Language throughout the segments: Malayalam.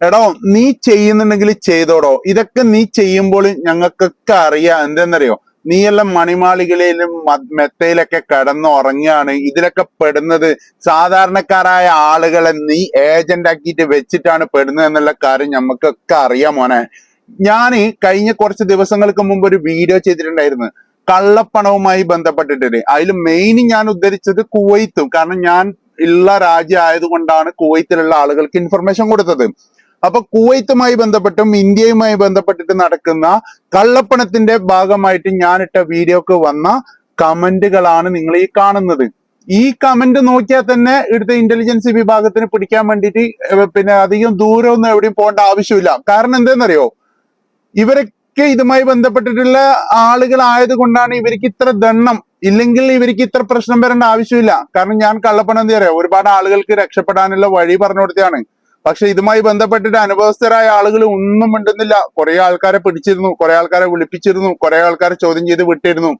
എടോ നീ ചെയ്യുന്നുണ്ടെങ്കിൽ ചെയ്തോടോ. ഇതൊക്കെ നീ ചെയ്യുമ്പോൾ ഞങ്ങൾക്കൊക്കെ അറിയാം. എന്തെന്നറിയോ? നീയെല്ലാം മണിമാളികളിലും മെത്തയിലൊക്കെ കിടന്ന് ഉറങ്ങുകയാണ്. ഇതിലൊക്കെ പെടുന്നത് സാധാരണക്കാരായ ആളുകളെ നീ ഏജന്റ് ആക്കിയിട്ട് വെച്ചിട്ടാണ് പെടുന്നത് എന്നുള്ള കാര്യം ഞമ്മക്കൊക്കെ അറിയാം മോനെ. ഞാൻ കഴിഞ്ഞ കുറച്ച് ദിവസങ്ങൾക്ക് മുമ്പ് ഒരു വീഡിയോ ചെയ്തിട്ടുണ്ടായിരുന്നു. കള്ളപ്പണവുമായി ബന്ധപ്പെട്ടിട്ട് അതിൽ മെയിൻ ഞാൻ ഉദ്ധരിച്ചത് കുവൈത്തും. കാരണം ഞാൻ ഉള്ള രാജ്യം ആയതുകൊണ്ടാണ് കുവൈത്തിലുള്ള ആളുകൾക്ക് ഇൻഫർമേഷൻ കൊടുത്തത്. അപ്പൊ കുവൈത്തുമായി ബന്ധപ്പെട്ടും ഇന്ത്യയുമായി ബന്ധപ്പെട്ടിട്ട് നടക്കുന്ന കള്ളപ്പണത്തിന്റെ ഭാഗമായിട്ട് ഞാനിട്ട വീഡിയോക്ക് വന്ന കമന്റുകളാണ് നിങ്ങൾ ഈ കാണുന്നത്. ഈ കമന്റ് നോക്കിയാൽ തന്നെ ഇവിടുത്തെ ഇന്റലിജൻസ് വിഭാഗത്തിന് പിടിക്കാൻ വേണ്ടിയിട്ട് പിന്നെ അധികം ദൂരമൊന്നും എവിടെയും പോകേണ്ട ആവശ്യമില്ല. കാരണം എന്തെന്നറിയോ? ഇവരൊക്കെ ഇതുമായി ബന്ധപ്പെട്ടിട്ടുള്ള ആളുകളായത് കൊണ്ടാണ് ഇവർക്ക് ഇത്ര ദണ്ണം ഇല്ലെങ്കിൽ ഇവർക്ക് ഇത്ര പ്രശ്നം വരേണ്ട ആവശ്യമില്ല. കാരണം ഞാൻ കള്ളപ്പണം എന്താ അറിയാം ഒരുപാട് ആളുകൾക്ക് രക്ഷപ്പെടാനുള്ള വഴി പറഞ്ഞു കൊടുത്തതാണ് പക്ഷെ ഇതുമായി ബന്ധപ്പെട്ടിട്ട് അനുഭവസ്ഥരായ ആളുകൾ ഒന്നും മിണ്ടുന്നില്ല. കുറെ ആൾക്കാരെ പിടിച്ചിരുന്നു കുറെ ആൾക്കാരെ വിളിപ്പിച്ചിരുന്നു കുറെ ആൾക്കാരെ ചോദ്യം ചെയ്ത് വിട്ടിരുന്നു.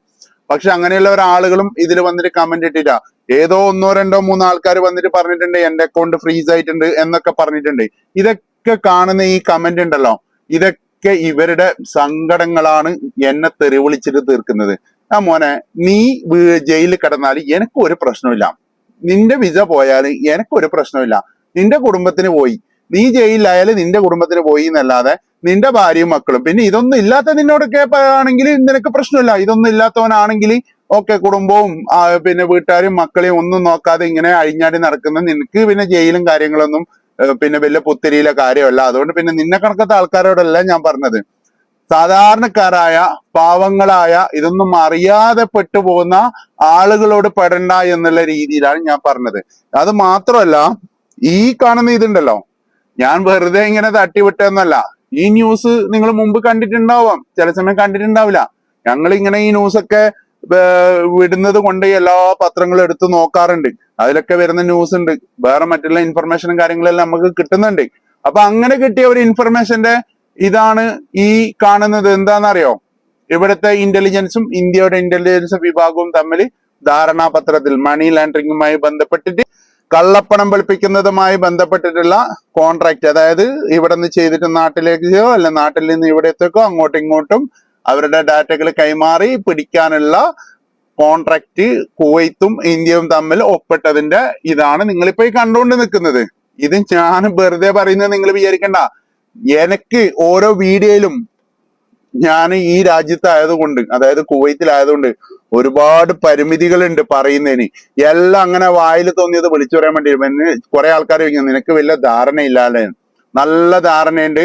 പക്ഷെ അങ്ങനെയുള്ള ഒരാളുകളും ഇതിൽ വന്നിട്ട് കമന്റ് ഇട്ടില്ല. ഏതോ ഒന്നോ രണ്ടോ മൂന്നോ ആൾക്കാർ വന്നിട്ട് പറഞ്ഞിട്ടുണ്ട് എന്റെ അക്കൗണ്ട് ഫ്രീസ് ആയിട്ടുണ്ട് എന്നൊക്കെ പറഞ്ഞിട്ടുണ്ട്. ഇതൊക്കെ കാണുന്ന ഈ കമന്റ് ഉണ്ടല്ലോ. ഇതൊക്കെ ഇവരുടെ സങ്കടങ്ങളാണ് എന്നെ തെറി വിളിച്ചിട്ട് തീർക്കുന്നത്. ആ മോനെ നീ ജയിലിൽ കിടന്നാൽ എനിക്ക് ഒരു പ്രശ്നമില്ല നിന്റെ വിസ പോയാൽ എനിക്ക് ഒരു പ്രശ്നമില്ല നിന്റെ കുടുംബത്തിന് പോയി. നീ ജയിലിലായാലും നിന്റെ കുടുംബത്തിന് പോയി എന്നല്ലാതെ നിന്റെ ഭാര്യയും മക്കളും. പിന്നെ ഇതൊന്നും ഇല്ലാത്ത നിന്നോടൊക്കെ ആണെങ്കിൽ നിനക്ക് പ്രശ്നമില്ല. ഇതൊന്നും ഇല്ലാത്തവനാണെങ്കിൽ ഓക്കെ കുടുംബവും പിന്നെ വീട്ടുകാരും മക്കളെയും ഒന്നും നോക്കാതെ ഇങ്ങനെ അഴിഞ്ഞാടി നടക്കുന്ന നിനക്ക് പിന്നെ ജയിലും കാര്യങ്ങളൊന്നും പിന്നെ വലിയ പുത്തിരിയിലെ കാര്യമല്ല. അതുകൊണ്ട് പിന്നെ നിന്നെ കണക്കത്തെ ആൾക്കാരോടല്ല ഞാൻ പറഞ്ഞത്. സാധാരണക്കാരായ പാവങ്ങളായ ഇതൊന്നും അറിയാതെ പെട്ടുപോകുന്ന ആളുകളോട് പെടണ്ട എന്നുള്ള രീതിയിലാണ് ഞാൻ പറഞ്ഞത്. അത് മാത്രമല്ല ഈ കാണുന്ന ഇതുണ്ടല്ലോ. ഞാൻ വെറുതെ ഇങ്ങനെ തട്ടിവിട്ടെന്നല്ല ഈ ന്യൂസ് നിങ്ങൾ മുമ്പ് കണ്ടിട്ടുണ്ടാവാം. ചില സമയം കണ്ടിട്ടുണ്ടാവില്ല. ഞങ്ങൾ ഇങ്ങനെ ഈ ന്യൂസ് ഒക്കെ ഏർ വിടുന്നത് കൊണ്ട് എല്ലാ പത്രങ്ങളും എടുത്ത് നോക്കാറുണ്ട്. അതിലൊക്കെ വരുന്ന ന്യൂസ് ഉണ്ട്. വേറെ മറ്റുള്ള ഇൻഫർമേഷനും കാര്യങ്ങളെല്ലാം നമുക്ക് കിട്ടുന്നുണ്ട്. അപ്പൊ അങ്ങനെ കിട്ടിയ ഒരു ഇൻഫർമേഷന്റെ ഇതാണ് ഈ കാണുന്നത്. എന്താണെന്നറിയോ? ഇവിടുത്തെ ഇന്റലിജൻസും ഇന്ത്യയുടെ ഇന്റലിജൻസ് വിഭാഗവും തമ്മിൽ ധാരണാപത്രത്തിൽ മണി ലാൻഡറിങ്ങുമായി ബന്ധപ്പെട്ടിട്ട് കള്ളപ്പണം വെളുപ്പിക്കുന്നതുമായി ബന്ധപ്പെട്ടിട്ടുള്ള കോൺട്രാക്ട് അതായത് ഇവിടെ നിന്ന് ചെയ്തിട്ട് നാട്ടിലേക്കോ അല്ല നാട്ടിൽ നിന്ന് ഇവിടത്തേക്കോ അങ്ങോട്ടും ഇങ്ങോട്ടും അവരുടെ ഡാറ്റകൾ കൈമാറി പിടിക്കാനുള്ള കോൺട്രാക്ട് കുവൈത്തും ഇന്ത്യയും തമ്മിൽ ഒപ്പിട്ടതിന്റെ ഇതാണ് നിങ്ങളിപ്പോ ഈ കണ്ടുകൊണ്ട് നിൽക്കുന്നത്. ഇത് ഞാൻ വെറുതെ പറയുന്നത് നിങ്ങൾ വിചാരിക്കണ്ട. എനിക്ക് ഓരോ വീഡിയോയിലും ഞാൻ ഈ രാജ്യത്തായതുകൊണ്ട് അതായത് കുവൈത്തിലായതുകൊണ്ട് ഒരുപാട് പരിമിതികളുണ്ട് പറയുന്നതിന്. എല്ലാം അങ്ങനെ വായിൽ തോന്നിയത് വിളിച്ചു പറയാൻ വേണ്ടി എന്നെ കുറെ ആൾക്കാർ ചോദിക്കും നിനക്ക് വലിയ ധാരണയില്ലാല്ലേ? നല്ല ധാരണയുണ്ട്.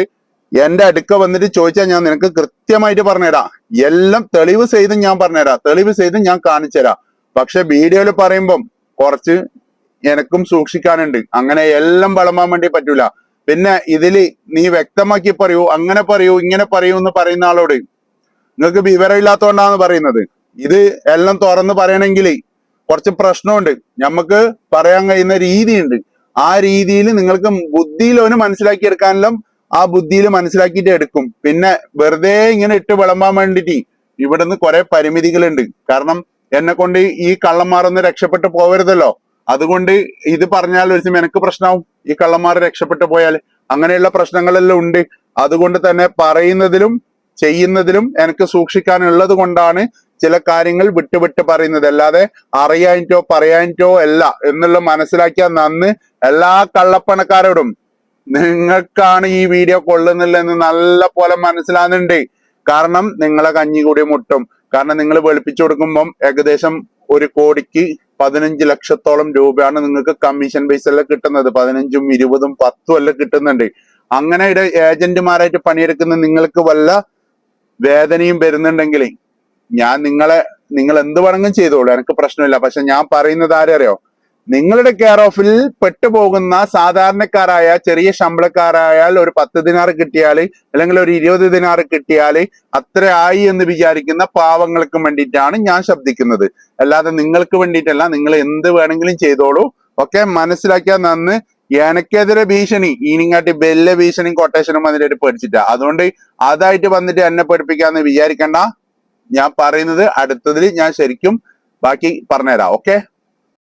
എന്റെ അടുക്ക വന്നിട്ട് ചോദിച്ചാൽ ഞാൻ നിനക്ക് കൃത്യമായിട്ട് പറഞ്ഞുതരാം. എല്ലാം തെളിവ് ചെയ്തും ഞാൻ പറഞ്ഞുതരാം. തെളിവ് ചെയ്തും ഞാൻ കാണിച്ചു തരാം പക്ഷെ വീഡിയോയിൽ പറയുമ്പം കുറച്ച് എനക്കും സൂക്ഷിക്കാനുണ്ട്. അങ്ങനെ എല്ലാം വളമാൻ വേണ്ടി പറ്റൂല. പിന്നെ ഇതിൽ നീ വ്യക്തമാക്കി പറയൂ അങ്ങനെ പറയൂ ഇങ്ങനെ പറയൂ എന്ന് പറയുന്ന ആളോട്. നിങ്ങൾക്ക് വിവരമില്ലാത്തോണ്ടാന്ന് പറയുന്നത്. ഇത് എല്ലാം തുറന്ന് പറയണമെങ്കിൽ കുറച്ച് പ്രശ്നമുണ്ട്. നമുക്ക് പറയാൻ കഴിയുന്ന രീതിയുണ്ട്. ആ രീതിയിൽ നിങ്ങൾക്ക് ബുദ്ധിയിൽ ഒന്ന് മനസ്സിലാക്കി എടുക്കാനെല്ലാം ആ ബുദ്ധിയിൽ മനസ്സിലാക്കിയിട്ട് എടുക്കും. പിന്നെ വെറുതെ ഇങ്ങനെ ഇട്ട് വിളമ്പാൻ വേണ്ടിട്ട് ഇവിടുന്ന് കുറെ പരിമിതികളുണ്ട്. കാരണം എന്നെ കൊണ്ട് ഈ കള്ളന്മാരൊന്ന് രക്ഷപ്പെട്ടു പോകരുതല്ലോ അതുകൊണ്ട് ഇത് പറഞ്ഞാൽ ഒരു സമയം എനിക്ക് പ്രശ്നമാവും ഈ കള്ളന്മാർ രക്ഷപ്പെട്ടു പോയാൽ അങ്ങനെയുള്ള പ്രശ്നങ്ങളെല്ലാം ഉണ്ട്. അതുകൊണ്ട് തന്നെ പറയുന്നതിലും ചെയ്യുന്നതിലും എനിക്ക് സൂക്ഷിക്കാനുള്ളത് കൊണ്ടാണ് ചില കാര്യങ്ങൾ വിട്ടുവിട്ട് പറയുന്നത് അല്ലാതെ അറിയാനിട്ടോ പറയാനിട്ടോ അല്ല എന്നുള്ള മനസ്സിലാക്കിയാൽ നന്ന് എല്ലാ കള്ളപ്പണക്കാരോടും നിങ്ങൾക്കാണ് ഈ വീഡിയോ കൊള്ളുന്നില്ലെന്ന് നല്ല പോലെ മനസ്സിലാകുന്നുണ്ട്. കാരണം നിങ്ങളെ കഞ്ഞി കൂടി മുട്ടും. കാരണം നിങ്ങൾ വെളുപ്പിച്ചു കൊടുക്കുമ്പം ഏകദേശം ഒരു കോടിക്ക് പതിനഞ്ച് ലക്ഷത്തോളം രൂപയാണ് നിങ്ങൾക്ക് കമ്മീഷൻ ബേസ് എല്ലാം കിട്ടുന്നത്. പതിനഞ്ചും ഇരുപതും പത്തും എല്ലാം കിട്ടുന്നുണ്ട്. അങ്ങനെ ഏജന്റുമാരായിട്ട് പണിയെടുക്കുന്ന നിങ്ങൾക്ക് വല്ല വേദനയും വരുന്നുണ്ടെങ്കിൽ ഞാൻ നിങ്ങളെ നിങ്ങൾ എന്ത് വേണമെങ്കിലും ചെയ്തോളൂ എനിക്ക് പ്രശ്നമില്ല. പക്ഷെ ഞാൻ പറയുന്നത് ആരറിയോ നിങ്ങളുടെ കെയർ ഓഫിൽ പെട്ടുപോകുന്ന സാധാരണക്കാരായ ചെറിയ ശമ്പളക്കാരായാൽ ഒരു പത്ത് ദിനാറ് കിട്ടിയാൽ അല്ലെങ്കിൽ ഒരു ഇരുപത് ദിനാറ് കിട്ടിയാൽ അത്ര ആയി എന്ന് വിചാരിക്കുന്ന പാവങ്ങൾക്ക് വേണ്ടിയിട്ടാണ് ഞാൻ ശബ്ദിക്കുന്നത്. അല്ലാതെ നിങ്ങൾക്ക് വേണ്ടിയിട്ടല്ല നിങ്ങൾ എന്ത് വേണമെങ്കിലും ചെയ്തോളൂ. ഒക്കെ മനസ്സിലാക്കിയാൽ നന്ന് എനക്കെതിരെ ഭീഷണി. ഈനിങ്ങാട്ടി ബെല്ല ഭീഷണിയും കൊട്ടേഷനും വന്നിട്ട് പേടിച്ചിട്ടാ. അതുകൊണ്ട് അതായിട്ട് വന്നിട്ട് എന്നെ പഠിപ്പിക്കാന്ന് വിചാരിക്കണ്ട. ഞാൻ പറയുന്നത് അടുത്തതിൽ ഞാൻ ശരിക്കും ബാക്കി പറഞ്ഞുതരാം ഓക്കെ